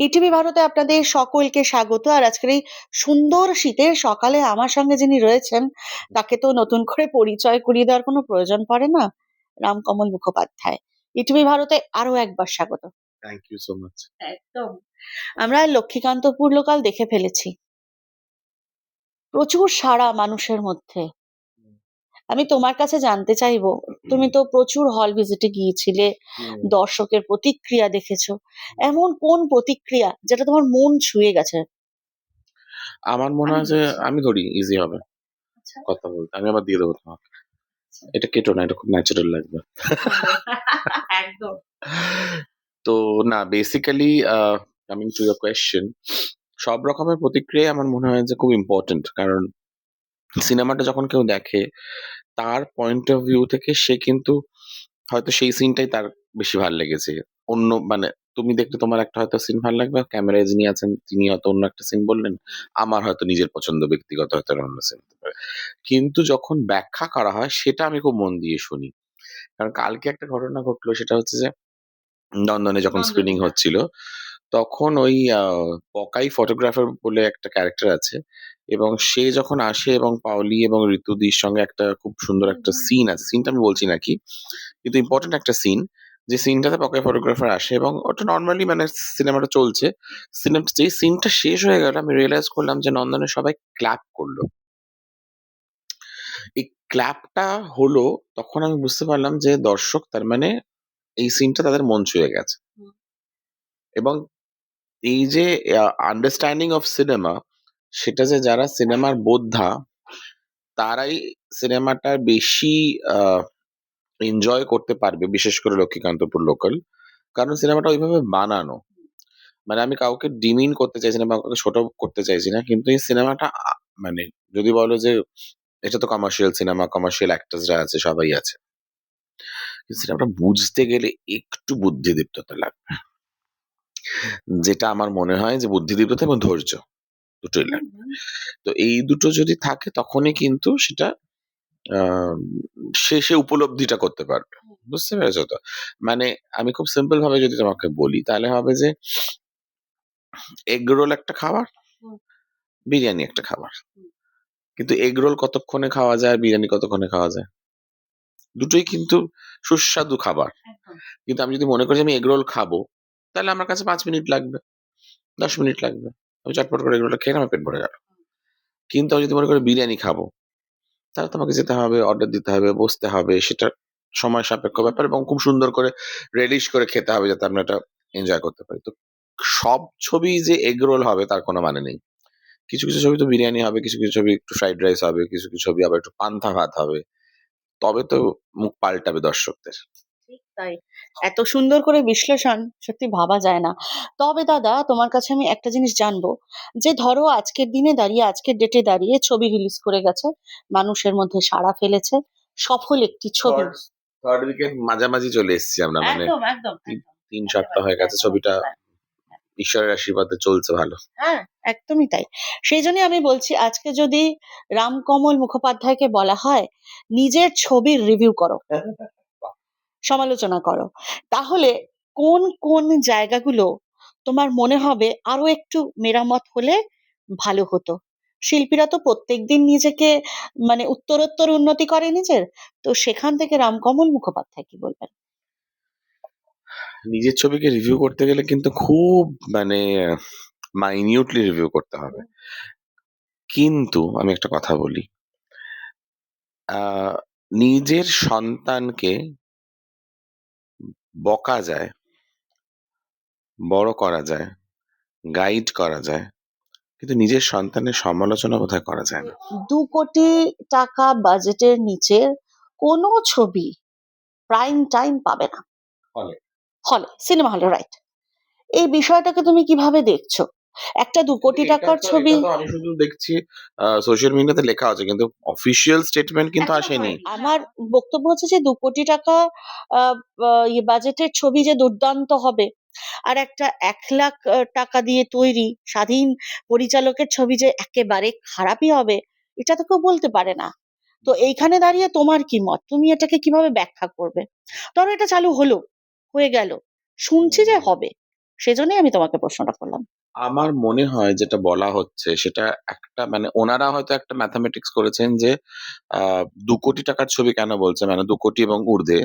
ETV ভারতে আপনাদের সকলকে স্বাগত। আর আজকের এই সুন্দর শীতের সকালে আমার সঙ্গে যিনি রয়েছেন তাকে তো নতুন করে পরিচয় করিয়ে দেওয়ার কোনো প্রয়োজন পড়ে না রামকমল মুখোপাধ্যায়। ইটিভি ভারতে আরও একবার স্বাগত। থ্যাংক ইউ সো মাচ একদম। আমরা লক্ষ্মীকান্তপুর লোকাল দেখে ফেলেছি। প্রচুর সারা মানুষের মধ্যে আমি তোমার কাছে জানতে চাইব তুমি তো প্রচুর হল ভিজিটে গিয়েছিলে দর্শকের প্রতিক্রিয়া দেখেছ। এমন কোন প্রতিক্রিয়া যেটা তোমার মন ছুঁয়ে গেছে? আমার মনে হয় যে আমি ধরি ইজি হবে। আচ্ছা। কথা বলতে আমি আবার দিয়ে দেবো তোমাকে। এটা কেটো না এটা খুব ন্যাচারাল লাগবে। একদম। তো না basically coming to your question সব রকমের প্রতিক্রিয়া আমার মনে হয় যে খুব ইম্পর্টেন্ট কারণ সিনেমাটা যখন কেউ দেখে তার পয়েন্ট অফ ভিউ থেকে সে কিন্তু হয়তো সেই সিনটাই তার বেশি ভালো লেগেছে। অন্য মানে তুমি দেখলে তোমার একটা হয়তো সিন ভালো লাগবে ক্যামেরায় যিনি আছেন তিনি হয়তো অন্য একটা সিন বললেন আমার হয়তো নিজের পছন্দ ব্যক্তিগত হয়তো অন্য সিন হতে পারে। কিন্তু যখন ব্যাখ্যা করা হয় সেটা আমি খুব মন দিয়ে শুনি। কারণ কালকে একটা ঘটনা ঘটলো সেটা হচ্ছে যে লন্ডনে যখন স্ক্রিনিং হ্যাঁ। হচ্ছিল তখন ওই পকাই ফটোগ্রাফার বলে একটা ক্যারেক্টার আছে এবং সে যখন আসে এবং পাওলি এবং ঋতুদির সঙ্গে একটা খুব সুন্দর একটা সিন আছে সিনটা আমি বলছি নাকি? কিন্তু ইম্পর্টেন্ট একটা সিন যে সিনটাতে পকাই ফটোগ্রাফার আসে এবং ওটা নর্মালি মানে সিনেমাটা চলছে। সিনেমা যেই সিনটা শেষ হয়ে গেল আমি রিয়েলাইজ করলাম যে নন্দনে সবাই ক্ল্যাপ করল। এই ক্ল্যাপটা হলো তখন আমি বুঝতে পারলাম যে দর্শক তার মানে এই সিনটা তাদের মন ছুঁয়ে গেছে। এবং এই যে আন্ডারস্ট্যান্ডিং অফ সিনেমা সেটা যে যারা সিনেমার বোদ্ধা, তারাই সিনেমাটা বেশি এনজয় করতে পারবে, বিশেষ করে লক্ষ্মীকান্তপুর লোকাল কারণ সিনেমাটা ওইভাবে বানানো। মানে আমি কাউকে ডিমিন করতে চাইছি না বা কাউকে ছোট করতে চাইছি না, কিন্তু এই সিনেমাটা মানে যদি বলো যে, এটা তো কমার্শিয়াল সিনেমা কমার্শিয়াল অ্যাক্টার্সরা আছে, সবাই আছে। সিনেমাটা বুঝতে গেলে একটু বুদ্ধিদীপ্ততা লাগবে। যেটা আমার মনে হয় যে বুদ্ধিদীপ্ততা এবং ধৈর্য দুটোই লাগবে তো এই দুটো যদি থাকে তখনই কিন্তু সেটা সে সে উপলব্ধিটা করতে পারবে। বুঝতে পেরেছ তো? মানে আমি খুব সিম্পল ভাবে যদি তোমাকে বলি তাহলে হবে যে এগ রোল একটা খাবার বিরিয়ানি একটা খাবার। কিন্তু এগ রোল কতক্ষণে খাওয়া যায় বিরিয়ানি কতক্ষণে খাওয়া যায়? দুটোই কিন্তু সুস্বাদু খাবার। কিন্তু আমি যদি মনে করি যে আমি এগ রোল খাব তাহলে আমার কাছে পাঁচ মিনিট লাগবে। দশ মিনিট লাগবে। আমি চটপট করে এগ রোলটা খেয়ে আমার পেট ভরে গেল। কিন্তু আমি যদি মনে করি বিরিয়ানি খাব, তাহলে তোমাকে যেতে হবে অর্ডার দিতে হবে, বসতে হবে, সেটা সময় সাপেক্ষ ব্যাপার এবং খুব সুন্দর করে রেডিশ করে খেতে হবে যাতে আমরা এটা এনজয় করতে পারি। তো সব ছবি যে এগ রোল হবে তার কোনো মানে নেই। কিছু কিছু ছবি তো বিরিয়ানি হবে, কিছু কিছু ছবি একটু ফ্রাইড রাইস হবে, কিছু কিছু ছবি আবার একটু পান্থা ভাত হবে। তবে তো মুখ পাল্টাবে দর্শকদের। তাই। এত সুন্দর করে বিশ্লেষণ সত্যি ভাবা যায় না। তবে দাদা তোমার কাছে আমি একটা জিনিস জানব। যে ধরো আজকের দিনে দাঁড়িয়ে আজকের ডেটে দাঁড়িয়ে ছবি রিলিজ করে গেছে মানুষের মধ্যে সাড়া ফেলেছে সফল একটি ছবি। থার্ড উইকের মাঝামাঝি চলে এসেছি আমরা মানে একদম একদম তিন-। সপ্তাহ হয়ে গেছে ছবিটা ঈশ্বরের আশীর্বাদে চলছে ভালো। হ্যাঁ একদমই তাই। সেই জন্যই আমি বলছি আজকে যদি রামকমল মুখোপাধ্যায়কে বলা হয় নিজের ছবির রিভিউ করো। সমালোচনা করো। তাহলে কোন কোন জায়গাগুলো তোমার মনে হবে আরও একটু মেরামত হলে ভালো হতো? শিল্পীরা তো প্রত্যেকদিন নিজেকে মানে উত্তরোত্তর উন্নতি করে নিজের। তো সেখান থেকে রামকমল মুখোপাধ্যায় কি বলবেন। নিজের ছবিকে রিভিউ করতে গেলে কিন্তু খুব মানে মাইনিউটলি রিভিউ করতে হবে। কিন্তু আমি একটা কথা বলি। নিজের সন্তানকে বকা যায় বড় করা যায় গাইড করা যায় কিন্তু নিজের সন্তানের সমালোচনা বোধহয় করা যায় না। দু কোটি টাকা বাজেটের নিচে কোনো ছবি প্রাইম টাইম পাবে না। হলে। হলে সিনেমা হলে রাইট এই বিষয়টাকে তুমি কীভাবে দেখছ? একটা দু কোটি টাকার ছবি। আমি শুধু দেখছি সোশ্যাল মিডিয়াতে লেখা আছে কিন্তু অফিসিয়াল স্টেটমেন্ট কিন্তু আসেনি। আমার বক্তব্য হচ্ছে যে দু কোটি টাকা আহ, ইয়ে বাজেটের ছবি যে দুর্দান্ত হবে আর একটা এক লাখ টাকা দিয়ে তৈরি স্বাধীন পরিচালকের ছবি যে একেবারে খারাপই হবে এটা তো কেউ বলতে পারে না। তো এইখানে দাঁড়িয়ে তোমার কি মত? তুমি এটাকে কীভাবে ব্যাখ্যা করবে? ধরো এটা চালু হলো হয়ে গেল শুনছি যে হবে সেজন্যই আমি তোমাকে প্রশ্নটা করলাম। আমার মনে হয় যেটা বলা হচ্ছে, সেটা একটা মানে ওনারা হয়তো একটা ম্যাথামেটিক্স করেছেন যে দু কোটি টাকার ছবি কেন বলছে? মানে দু কোটি এবং ঊর্ধ্বে।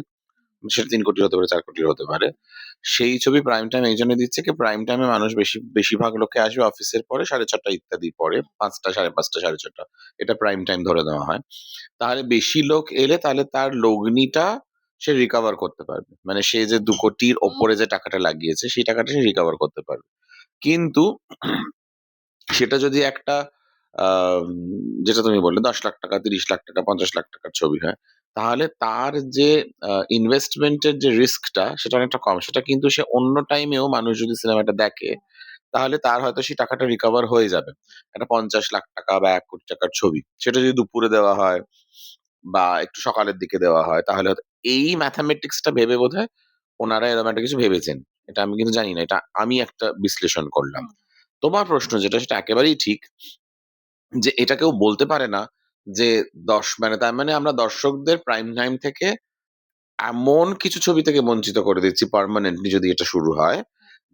সেটা কোটি হতে পারে, চার কোটি হতে পারে। সেই ছবি প্রাইম টাইম এই জন্য দিচ্ছে কি প্রাইম টাইমে মানুষ বেশি, বেশিরভাগ লোকে আসবে অফিসের পরে সাড়ে ছটা ইত্যাদি পরে, পাঁচটা, সাড়ে পাঁচটা, সাড়ে ছটা এটা প্রাইম টাইম ধরে দেওয়া হয়। তাহলে বেশি লোক এলে তাহলে তার লগ্নিটা সে রিকভার করতে পারবে। মানে সে যে দু কোটির ওপরে যে টাকাটা লাগিয়েছে, সেই টাকাটা সে রিকভার করতে পারবে। কিন্তু সেটা যদি একটা যেটা তুমি বললে দশ লাখ টাকা, তিরিশ লাখ টাকা, পঞ্চাশ লাখ টাকার ছবি হয়, তাহলে তার যে ইনভেস্টমেন্টের যে রিস্কটা সেটা অনেকটা কম। সেটা কিন্তু সে অন্য টাইমেও মানুষ যদি সিনেমাটা দেখে, তাহলে তার হয়তো সেই টাকাটা রিকভার হয়ে যাবে। একটা পঞ্চাশ লাখ টাকা বা এক কোটি টাকার ছবি, সেটা যদি দুপুরে দেওয়া হয় বা একটু সকালের দিকে দেওয়া হয়, তাহলে এই ম্যাথামেটিক্সটা ভেবে বোধ হয় ওনারা এরকম একটা কিছু ভেবেছেন। এটা আমি কিন্তু জানি না এটা আমি একটা বিশ্লেষণ করলাম। তোমার প্রশ্ন যেটা সেটা একেবারেই ঠিক যে এটা কেউ বলতে পারে না যে দশ মানে তার মানে আমরা দর্শকদের প্রাইম টাইম থেকে এমন কিছু ছবি থেকে বঞ্চিত করে দিচ্ছি পার্মানেন্টলি যদি এটা শুরু হয়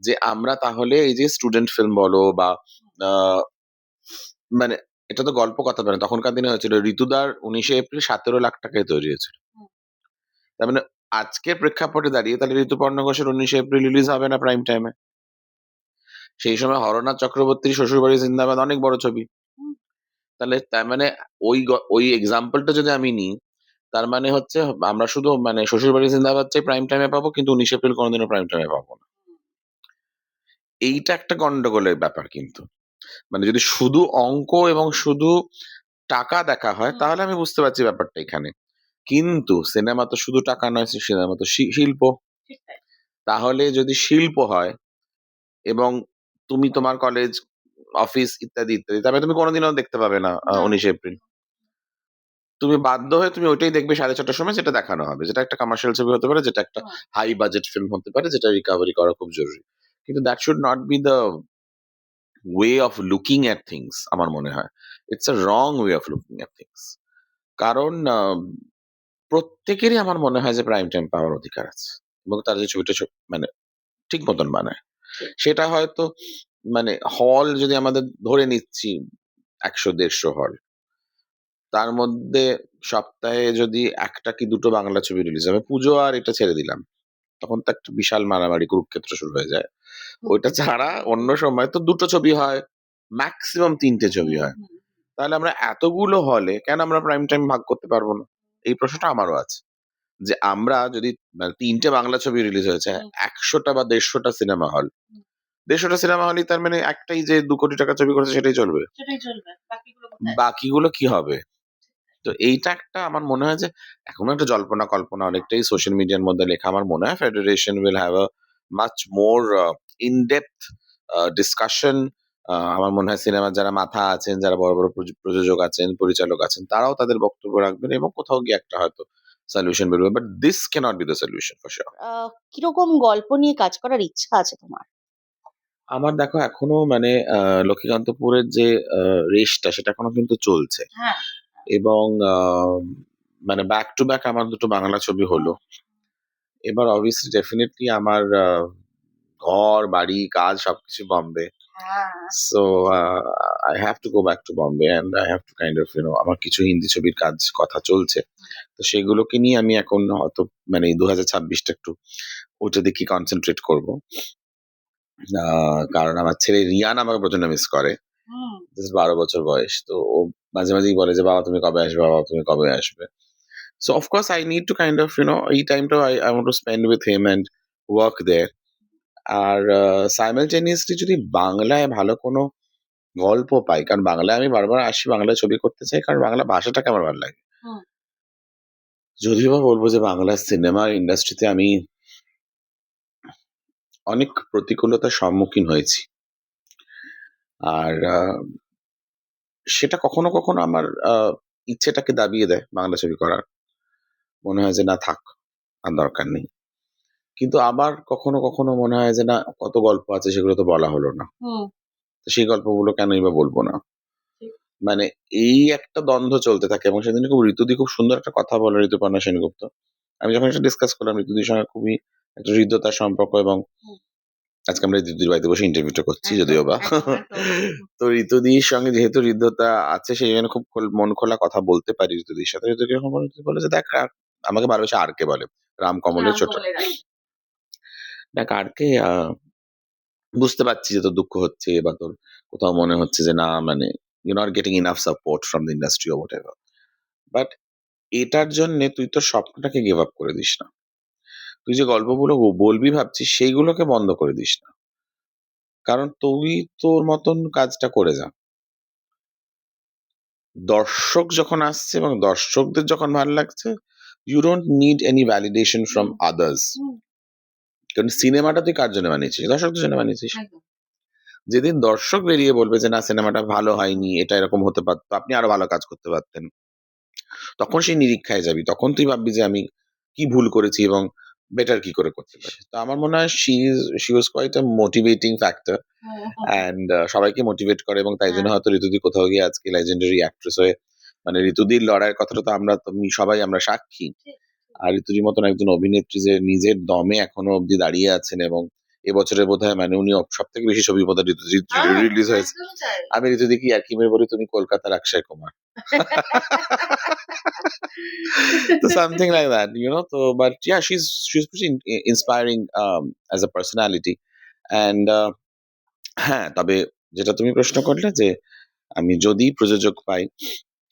যে আমরা তাহলে এই যে স্টুডেন্ট ফিল্ম বলো বা আহ, মানে এটা তো গল্প কথা বলে তখনকার দিনে হয়েছিল ঋতুদার উনিশে এপ্রিল সতেরো লাখ টাকায় তৈরি হয়েছিল। তার মানে আজকের প্রেক্ষাপটে দাঁড়িয়ে তাহলে ঋতুপর্ণ ঘোষের উনিশে এপ্রিল রিলিজ হবে না প্রাইম টাইমে সেই সময় হরনাথ চক্রবর্তীর শ্বশুরবাড়ি জিন্দাবাদ অনেক বড় ছবি। তাহলে তার মানে ওই ওই এক্সাম্পলটা যদি আমি নিই তার মানে হচ্ছে আমরা শুধু মানে শ্বশুরবাড়ি জিন্দাবাদ চাই প্রাইম টাইমে পাবো কিন্তু উনিশ এপ্রিল কোনোদিনও প্রাইম টাইমে পাবো না। এইটা একটা গন্ডগোলের ব্যাপার কিন্তু। মানে যদি শুধু অঙ্ক এবং শুধু টাকা দেখা হয় তাহলে আমি বুঝতে পারছি ব্যাপারটা এখানে। কিন্তু সিনেমা তো শুধু টাকা নয় সিনেমা তো শিল্প। তাহলে যদি শিল্প হয় এবং তুমি তোমার কলেজ অফিস ইত্যাদি ইত্যাদি তবে তুমি কোনোদিনও দেখতে পাবে না। উনিশে এপ্রিল। তুমি বাধ্য হয়ে তুমি ওইটাই দেখবে সাড়ে ছটার সময় যেটা দেখানো হবে। যেটা একটা কমার্শিয়াল ছবি হতে পারে যেটা একটা হাই বাজেট ফিল্ম হতে পারে যেটা রিকভারি করা খুব জরুরি। কিন্তু that should not be the way of looking at things আমার মনে হয়। It's a wrong way of looking at things কারণ প্রত্যেকেরই আমার মনে হয় যে প্রাইম টাইম পাওয়ার অধিকার আছে এবং তার যে ছবিটা মানে ঠিক মতন বানায়। সেটা হয়তো মানে হল যদি আমাদের ধরে নিচ্ছি একশো দেড়শো হল তার মধ্যে সপ্তাহে যদি একটা কি দুটো বাংলা ছবি রিলিজ হবে পুজো আর এটা ছেড়ে দিলাম তখন তো একটা বিশাল মারামারি কুরুক্ষেত্র শুরু হয়ে যায়। ওইটা ছাড়া অন্য সময় তো দুটো ছবি হয় ম্যাক্সিমাম তিনটে ছবি হয়। তাহলে আমরা এতগুলো হলে কেন আমরা প্রাইম টাইম ভাগ করতে পারব না? এই প্রশ্নটা আমারও আছে। যে আমরা যদি মানে তিনটে বাংলা ছবি রিলিজ হয়েছে একশোটা বা দেড়শোটা সিনেমা হল দেড়শোটা সিনেমা হলই তার মানে একটাই যে দু কোটি টাকা ছবি করেছে সেটাই চলবে। বাকিগুলো বাকিগুলো কি হবে? তো এইটা একটা আমার মনে হয় যে এখনও একটা জল্পনা কল্পনা অনেকটাই সোশ্যাল মিডিয়ার মধ্যে লেখা। আমার মনে হয় federation will have a much more in depth discussion আমার মনে হয় সিনেমার যারা মাথা আছেন যারা বড় বড় প্রযোজ- প্রযোজক আছেন পরিচালক আছেন তারাও তাদের বক্তব্য রাখবেন এবং কোথাও গিয়ে একটা হয়তো সলিউশন বেরোবে but this cannot be the solution for ah, কীরকম গল্প নিয়ে কাজ করার ইচ্ছা আছে তোমার? আমার দেখো এখনও মানে লক্ষ্মীকান্তপুরের যে রেসটা সেটা এখনও কিন্তু চলছে। হ্যাঁ। এবং মানে ব্যাক টু ব্যাক আমার দুটো বাংলা ছবি হলো। এবার অবভিয়াসলি ডেফিনেটলি আমার ঘর বাড়ি কাজ সবকিছু Bombay. So I have to go back to Bombay and I have to kind of you know আমার কিছু হিন্দি ছবির কাজ কথা চলছে। তো সেগুলোকে নিয়ে আমি এখন হয়তো মানে দু হাজার ছাব্বিশটা একটু ওটা দেখি কনসেন্ট্রেট করব। কারণ আমার ছেলে রিয়ান আমাকে প্রচণ্ড মিস করে। বারো বছর বয়স। তো ও মাঝে মাঝেই বলে যে বাবা তুমি কবে আসবে? বাবা তুমি কবে আসবে? So of course I need to kind of you know এই টাইমটা I I want to spend with him and work there R simultaneously যদি বাংলায় ভালো কোনো গল্প পাই কারণ বাংলায় আমি বারবার আসি বাংলায় ছবি করতে চাই কারণ বাংলা ভাষাটাকে আমার ভালো লাগে। যদিও বা বলব যে বাংলা সিনেমা ইন্ডাস্ট্রিতে আমি অনেক প্রতিকূলতার সম্মুখীন হয়েছি। আর সেটা কখনো কখনো আমার আহ, ইচ্ছেটাকে দাবিয়ে দেয় বাংলা ছবি করার। মনে হয় যে না থাক আর দরকার নেই। কিন্তু আবার কখনো কখনো মনে হয় যে না কত গল্প আছে সেগুলো তো বলা হলো না। তো সেই গল্পগুলো কেনই বা বলব না? মানে এই একটা দ্বন্দ্ব চলতে থাকে এবং সেদিন খুব ঋতুদি খুব সুন্দর একটা কথা বলে ঋতুপর্ণা সেনগুপ্ত। আমি যখন এটা ডিসকাস করলাম ঋতুদির সঙ্গে খুবই একটা হৃদ্যতার সম্পর্ক এবং আজকে আমরা ঋতুদির বাড়িতে বসে ইন্টারভিউটা করছি যদিও বা। তো ঋতুদির সঙ্গে যেহেতু হৃদ্যতা আছে সেই জন্য খুব মন খোলা কথা বলতে পারি ঋতুদির সাথে। ঋতুদি বলে যে দেখ আমাকে ভালোবেসে আর কে বলে? রাম কমলের ছোট রামকমলের আছে। দেখ আর কে আহ, বুঝতে পারছি যে তোর দুঃখ হচ্ছে বা তোর কোথাও মনে হচ্ছে যে না মানে you not getting enough support from the industry O but এটার জন্য তুই তোর স্বপ্নটাকে গিভ আপ করে দিস না। তুই যে গল্পগুলো বলবি ভাবছিস সেইগুলোকে বন্ধ করে দিস না। কারণ তুই তোর মতন কাজটা করে যা। দর্শক যখন আসছে এবং দর্শকদের যখন ভালো লাগছে you don't need any validation from others কারণ সিনেমাটা তুই কার জন্য বানিয়েছিস? দর্শকদের জন্য বানিয়েছিস। যেদিন দর্শক বেরিয়ে বলবে যে না সিনেমাটা ভালো হয়নি এটা এরকম হতে পারতো আপনি আরও ভালো কাজ করতে পারতেন। তখন সেই নিরীক্ষায় যাবি। তখন তুই ভাববি যে আমি কি ভুল করেছি এবং বেটার কি করে করতে পারি? তো আমার মনে হয় she she was quite a motivating factor and সবাইকে মোটিভেট করে এবং তাই জন্য হ্যাঁ। হয়তো ঋতুদি কোথাও গিয়ে আজকে লেজেন্ডারি অ্যাক্ট্রেস হয়ে মানে ঋতুদির লড়াইয়ের কথাটা তো আমরা তুমি সবাই আমরা সাক্ষী। আর ঋতুদির মতন একজন অভিনেত্রী যে নিজের দমে এখনও অবধি দাঁড়িয়ে আছেন এবং এবছরের বোধ হয় মানে উনি সব থেকে বেশি ছবির বোধ হ্যাঁ, রিলিজ হয়েছে। আমি কি আর কি মেয়ে বলি তুমি কলকাতার অক্ষয় কুমার। তো something like that you know তো but she's she's pretty in- inspiring um, as a personality. And uh, হ্যাঁ তবে যেটা তুমি প্রশ্ন করলে যে আমি যদি প্রযোজক পাই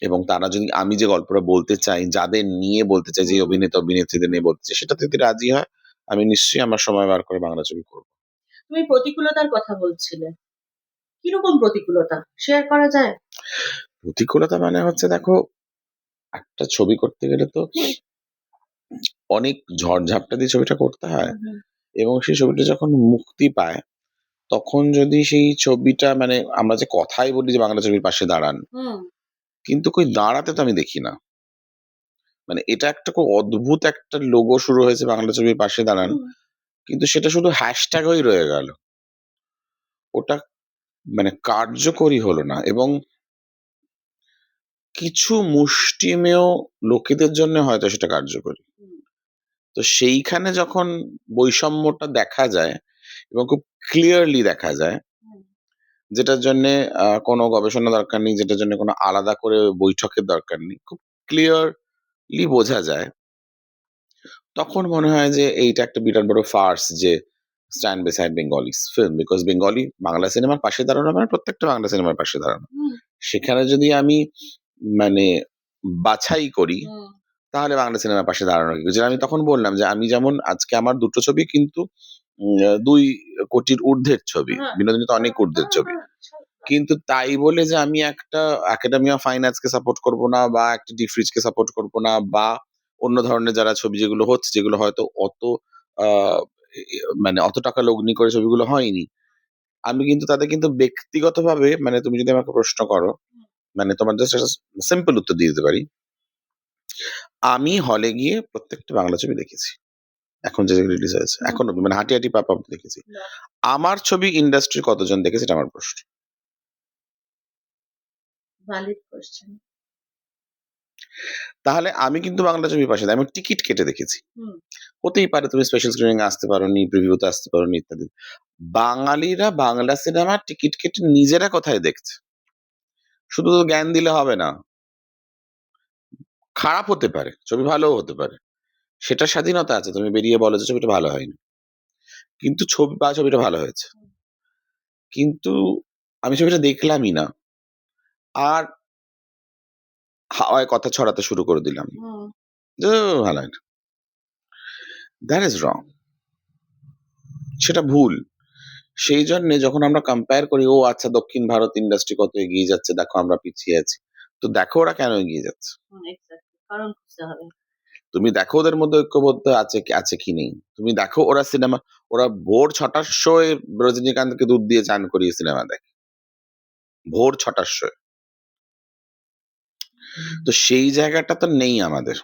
এবং তারা যদি আমি যে গল্পটা বলতে চাই যাদের নিয়ে বলতে চাই যে অভিনেতা অভিনেত্রীদের নিয়ে বলতে চাই সেটা যদি রাজি হয় আমি নিশ্চয়ই আমার সময় বার করে বাংলা ছবি করব। তুমি প্রতিকূলতার কথা বলছিলে। কীরকম প্রতিকূলতা? শেয়ার করা যায়? প্রতিকূলতা মানে হচ্ছে দেখো একটা ছবি করতে গেলে তো অনেক ঝড়ঝাপটা দিয়ে ছবিটা করতে হয় এবং সেই ছবিটা যখন মুক্তি পায় তখন যদি সেই ছবিটা মানে আমরা যে কথাই বলি যে বাংলা ছবির পাশে দাঁড়ান কিন্তু কই দাঁড়াতে তো আমি দেখি না। মানে এটা একটা খুব অদ্ভুত একটা লোগো শুরু হয়েছে বাংলা ছবির পাশে দাঁড়ান। কিন্তু সেটা শুধু হ্যাশট্যাগ হয়ে রয়ে গেল। ওটা মানে কার্যকরী হলো না এবং কিছু মুষ্টিমেয় লোকেদের জন্য হয়তো সেটা কার্যকরী। তো সেইখানে যখন বৈষম্যটা দেখা যায় এবং খুব ক্লিয়ারলি দেখা যায়। যেটার জন্য কোনো গবেষণা দরকার নেই যেটার জন্য কোনো আলাদা করে বৈঠকের দরকার নেই। খুব ক্লিয়ারলি বোঝা যায়। তখন মনে হয় যে এইটা একটা বিরাট বড় ফার্স যে stand beside Bengali film because Bengali Bangla সিনেমার পাশে দাঁড়ানো মানে প্রত্যেকটা বাংলা সিনেমার পাশে দাঁড়ানো। হুম, সেখানে যদি আমি মানে বাছাই করি হুম, তাহলে বাংলা সিনেমার পাশে দাঁড়ানো কি? যেটা আমি তখন বললাম যে আমি যেমন আজকে আমার দুটো ছবি কিন্তু দুই কোটির ঊর্ধ্বের ছবি হ্যাঁ। বিনোদিনী তো অনেক ঊর্ধ্বের হ্যাঁ, ছবি। হ্যাঁ, কিন্তু তাই বলে যে আমি একটা একাডেমি অফ ফাইন আর্টসকে সাপোর্ট করব না বা একটা ডিফ্রিজকে সাপোর্ট করব না বা অন্য ধরনের যারা ছবি যেগুলো হচ্ছে যেগুলো হয়তো অত মানে অত টাকা লগ্নি করে ছবিগুলো হয়নি আমি কিন্তু তাদের কিন্তু ব্যক্তিগতভাবে মানে তুমি যদি আমাকে প্রশ্ন করো মানে তোমার জাস্ট একটা সিম্পল উত্তর দিয়ে দিতে পারি। আমি হলে গিয়ে প্রত্যেকটা বাংলা ছবি দেখেছি। এখন যে রিলিজ হয়েছে। এখন মানে হাঁটি হাঁটি পাপা দেখেছি। আমার ছবি ইন্ডাস্ট্রি কতজন দেখেছে এটা আমার প্রশ্ন। তাহলে আমি কিন্তু বাংলা ছবি পাশে আমি টিকিট কেটে দেখেছি। হতেই পারে তুমি স্পেশাল স্ক্রিনিং আসতে পারো নি প্রিভিউতে আসতে পারো নি ইত্যাদি। বাঙালিরা বাংলা সিনেমার টিকিট কেটে নিজেরা কোথায় দেখছে? শুধু তো জ্ঞান দিলে হবে না। খারাপ হতে পারে ছবি ভালোও হতে পারে। সেটা স্বাধীনতা আছে। তুমি বেরিয়ে বলো যে ছবিটা ভালো হয়নি। কিন্তু ছবি বা ছবিটা ভালো হয়েছে। কিন্তু আমি ছবিটা দেখলামই না। আর হাওয়ায় কথা ছড়াতে শুরু করে দিলাম। ভালো হয়নি। দ্যাট ইজ রং সেটা ভুল। সেই জন্য যখন আমরা কম্পেয়ার করি ও আচ্ছা দক্ষিণ ভারত ইন্ডাস্ট্রি কত এগিয়ে যাচ্ছে দেখো আমরা পিছিয়ে আছি। তো দেখো ওরা কেন এগিয়ে যাচ্ছে। কারণ খুঁজতে হবে। তুমি দেখো ওদের মধ্যে ঐক্যবদ্ধ আছে কি আছে কি নেই। তুমি দেখো ওরা সিনেমা ওরা ভোর ছটার শোয়ে রজনীকান্তকে দুধ দিয়ে চান করিয়ে সিনেমা দেখে। ভোর ছটার শোয়ে। তো সেই জায়গাটা তো নেই আমাদের।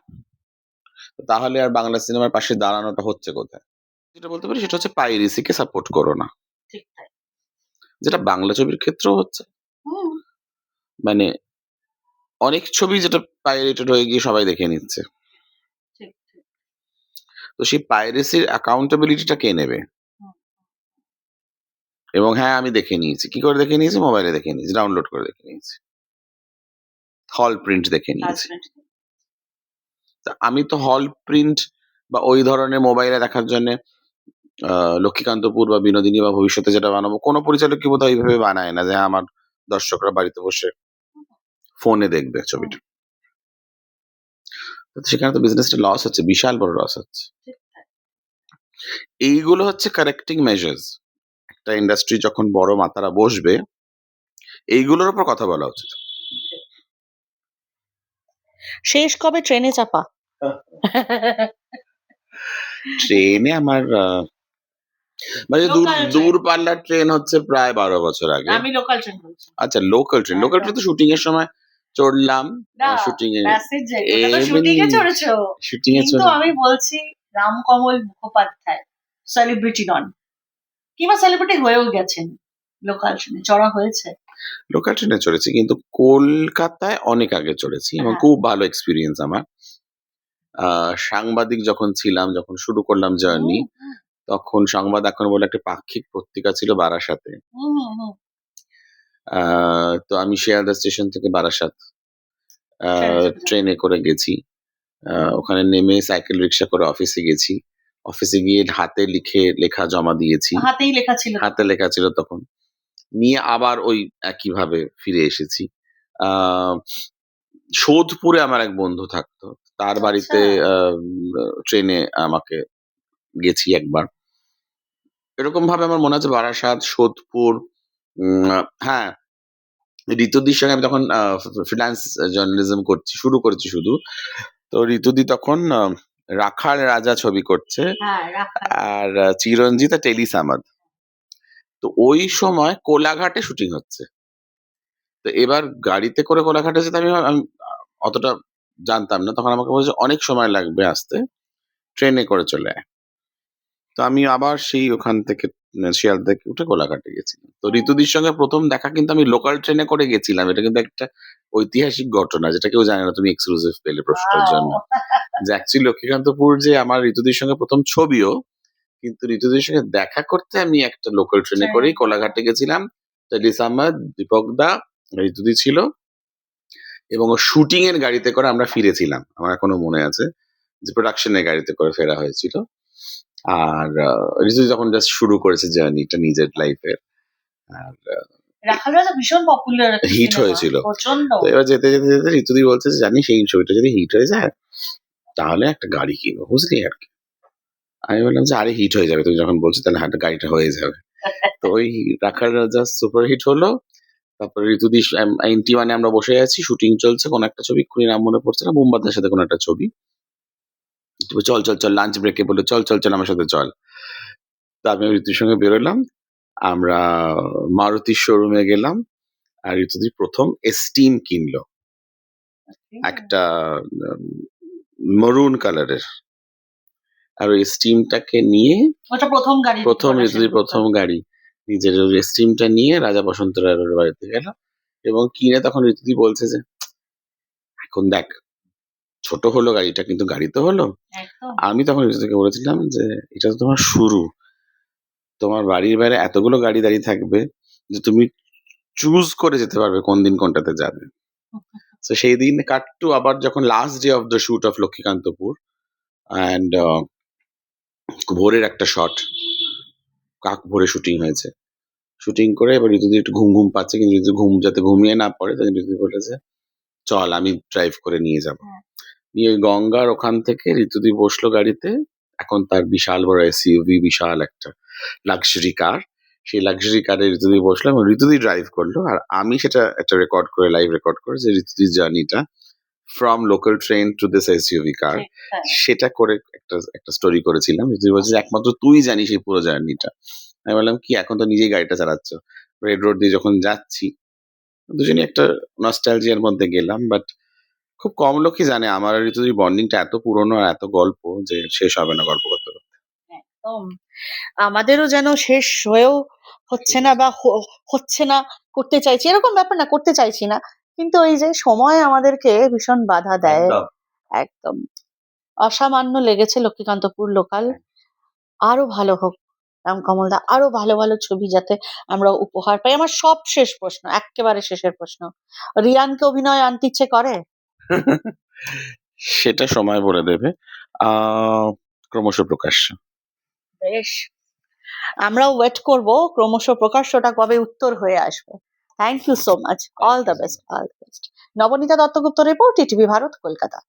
তাহলে আর বাংলা সিনেমার পাশে দাঁড়ানোটা হচ্ছে কোথায়? যেটা বলতে পারি সেটা হচ্ছে পাইরেসিকে সাপোর্ট করো না। যেটা বাংলা ছবির ক্ষেত্রেও হচ্ছে। মানে অনেক ছবি যেটা পাইরেটেড হয়ে গিয়ে সবাই দেখে নিচ্ছে। তো সেই পাইরেসির অ্যাকাউন্টেবিলিটিটা কে নেবে? এবং হ্যাঁ আমি দেখে নিয়েছি। কি করে দেখে নিয়েছি? মোবাইলে দেখে নিয়েছি। ডাউনলোড করে দেখে নিয়েছি। হল প্রিন্ট দেখে নিয়েছি। তা আমি তো হল প্রিন্ট বা ওই ধরনের মোবাইলে দেখার জন্য লক্ষ্মীকান্তপুর বা বিনোদিনী বা ভবিষ্যতে যেটা বানাবো কোনো পরিচালক কি বোধহয় এইভাবে বানায় না যে হ্যাঁ, আমার দর্শকরা বাড়িতে বসে ফোনে দেখবে ছবিটা। সেখানে তো বিজনেসটা লস হচ্ছে বিশাল বড় লস হচ্ছে। এইগুলো হচ্ছে কারেক্টিং মেজার্স একটা ইন্ডাস্ট্রি যখন বড় মাতারা বসবে এইগুলোর উপর কথা বলা উচিত। শেষ কবে? ট্রেনে চাপা। ট্রেনে আমার মানে দূর দূর পাল্লার ট্রেন হচ্ছে প্রায় বারো বছর আগে। আমি লোকাল ট্রেন আচ্ছা লোকাল ট্রেন লোকাল ট্রেন তো শুটিং এর সময় চড়লাম শুটিং এ শুটিং এ চড়েছো। শুটিং এ চড়ে আমি বলছি রামকমল মুখোপাধ্যায় সেলিব্রিটি নন। কিংবা সেলিব্রিটি হয়েও গেছেন লোকাল ট্রেনে চড়া হয়েছে। লোকাল ট্রেনে চড়েছি কিন্তু কলকাতায় অনেক আগে চড়েছি এবং হ্যাঁ। খুব ভালো এক্সপিরিয়েন্স আমার। সাংবাদিক যখন ছিলাম যখন শুরু করলাম জার্নি তখন সংবাদ এখন বলে একটা পাক্ষিক পত্রিকা ছিল বারাসাতে। তো আমি শিয়ালদা স্টেশন থেকে বারাসাত ট্রেনে করে গেছি। ওখানে নেমে সাইকেল রিক্সা করে অফিসে গেছি। অফিসে গিয়ে হাতে লিখে লেখা জমা দিয়েছি। হাতেই লেখা ছিল হাতে লেখা ছিল তখন। নিয়ে আবার ওই একইভাবে ফিরে এসেছি। আহ, সোদপুরে আমার এক বন্ধু থাকতো। তার বাড়িতে আহ, ট্রেনে আমাকে গেছি একবার। এরকম ভাবে আমার মনে আছে বারাসাত সোদপুর হ্যাঁ। ঋতুদির সঙ্গে আমি তখন ফ্রিল্যান্স জার্নালিজম করছি শুরু করেছি শুধু। তো ঋতুদি তখন রাখাল রাজা ছবি করছে। হ্যাঁ আর চিরঞ্জিত টেলি সামাদ তো ওই সময় কোলাঘাটে শুটিং হচ্ছে। তো এবার গাড়িতে করে কোলাঘাটে যেতে আমি আমি অতটা জানতাম না। তখন আমাকে বলছে অনেক সময় লাগবে আসতে। ট্রেনে করে চলে আয়। তো আমি আবার সেই ওখান থেকে উম, শিয়াল থেকে উঠে কোলাঘাটে গেছি তো ঋতুদির সঙ্গে প্রথম দেখা কিন্তু আমি লোকাল ট্রেনে করে গেছিলাম। এটা কিন্তু একটা ঐতিহাসিক ঘটনা যেটা কেউ জানে না তুমি এক্সক্লুসিভ পেলে প্রশ্নটার জন্য। যে অ্যাকচুয়ালি লক্ষ্মীকান্তপুর যে আমার ঋতুদির সঙ্গে প্রথম ছবিও কিন্তু ঋতুদির সঙ্গে দেখা করতে আমি একটা লোকাল ট্রেনে করেই কোলাঘাটে গেছিলাম। তেলিস আহমদ দীপক দা ঋতুদি ছিল। এবং শুটিং এর গাড়িতে করে আমরা ফিরেছিলাম। আমার এখনও মনে আছে। যে প্রোডাকশনের গাড়িতে করে ফেরা হয়েছিল। আর ঋতুদি যখন জাস্ট শুরু করেছে জার্নিটা নিজের লাইফের আর রাজা ভীষণ পপুলার Hit হয়েছিল। তো এবার যেতে যেতে যেতে ঋতুদি বলছে যে জানিস এই ছবিটা যদি হিট হয়ে যায় তাহলে একটা গাড়ি কিনবো বুঝলি আর কি? আমি বললাম যে আরে হিট হয়ে যাবে। তুমি যখন বলছো তাহলে হাতে গাড়িটা হয়ে যাবে। তো ওই রাখার রাজা সুপার হিট হলো। তারপরে ঋতুদি এনটি মানে আমরা বসে আছি শুটিং চলছে কোন একটা ছবি খুনি নাম মনে পড়ছে না মোমবাতির সাথে কোন একটা ছবি। চল চল চল লাঞ্চ ব্রেকে বলে চল চল চল আমার সাথে চল। তো আমি ঋতুর সঙ্গে বেরোলাম। আমরা মারুতির শোরুমে গেলাম আর ঋতুদি প্রথম এস্টিম কিনলো। একটা মরুন কালারের আর ওই স্টিমটাকে নিয়ে ওটা প্রথম গাড়ি প্রথম ঋতুদির প্রথম গাড়ি। নিজের ওই স্টিমটা নিয়ে রাজা বসন্ত রায়ের বাড়িতে গেল এবং কিনে তখন ঋতুদি বলছে যে এখন দেখ ছোট হলো গাড়িটা কিন্তু গাড়ি তো হলো। আমি তখন ঋতুদিকে বলেছিলাম যে এটা তো তোমার শুরু। তোমার বাড়ির বাইরে এতগুলো গাড়ি দাঁড়িয়ে থাকবে যে তুমি চুজ করে যেতে পারবে কোন দিন কোনটাতে যাবে। তো সেই দিন কাটটু আবার যখন last day of the shoot of Lakshmikantapur and ভোরের একটা শট কাক ভোরে শুটিং হয়েছে। শুটিং করে এবার ঋতুদি একটু ঘুম ঘুম পাচ্ছে কিন্তু ঋতু ঘুম যাতে ঘুমিয়ে না পড়ে তাই ঋতুদি বলেছে চল আমি ড্রাইভ করে নিয়ে যাব। হ্যাঁ। নিয়ে গঙ্গার ওখান থেকে ঋতুদি বসল গাড়িতে। এখন তার বিশাল বড় এসইউভি বিশাল একটা লাক্সারি কার সেই লাক্সারি কারে ঋতুদি বসল এবং ঋতুদি ড্রাইভ করল। আর আমি সেটা একটা রেকর্ড করে লাইভ রেকর্ড করে যে ঋতুদির জার্নিটা from local train to this SUV car. সেটা করে একটা একটা স্টোরি করেছিলাম। ঋতুদি বলছে একমাত্র তুই জানিস এই পুরো জার্নিটা আমি বললাম কি? এখন তো নিজেই গাড়িটা চালাচ্ছ। রেড রোড দিয়ে যখন যাচ্ছি। দুজনই একটা নস্টালজিয়ার মধ্যে গেলাম বাট খুব কম লোকই জানে আমার আর ঋতুদির বন্ডিংটা এত পুরনো আর এত গল্প যে শেষ হবে না গল্প করতে করতে। একদম। আমাদেরও যেন শেষ হয়েও হচ্ছে না বা হ- হচ্ছে না করতে চাইছি। এরকম ব্যাপার না করতে চাইছি না। কিন্তু ওই যে সময় আমাদেরকে ভীষণ বাধা দেয়। একদম। একদম। অসামান্য লেগেছে লক্ষ্মীকান্তপুর লোকাল। আরও ভালো হোক রামকমল দা আরও ভালো ভালো ছবি যাতে আমরা উপহার পাই। আমার সব শেষ প্রশ্ন একেবারে শেষের প্রশ্ন। রিয়ানকে অভিনয় আনতে ইচ্ছে করে? সেটা সময় বলে দেবে। ক্রমশ প্রকাশ্য বেশ। আমরাও ওয়েট করব ক্রমশ প্রকাশ্যটা কবে উত্তর হয়ে আসবে। Thank you so much all the best all the best Nabanita Duttagupta report ETV Bharat Kolkata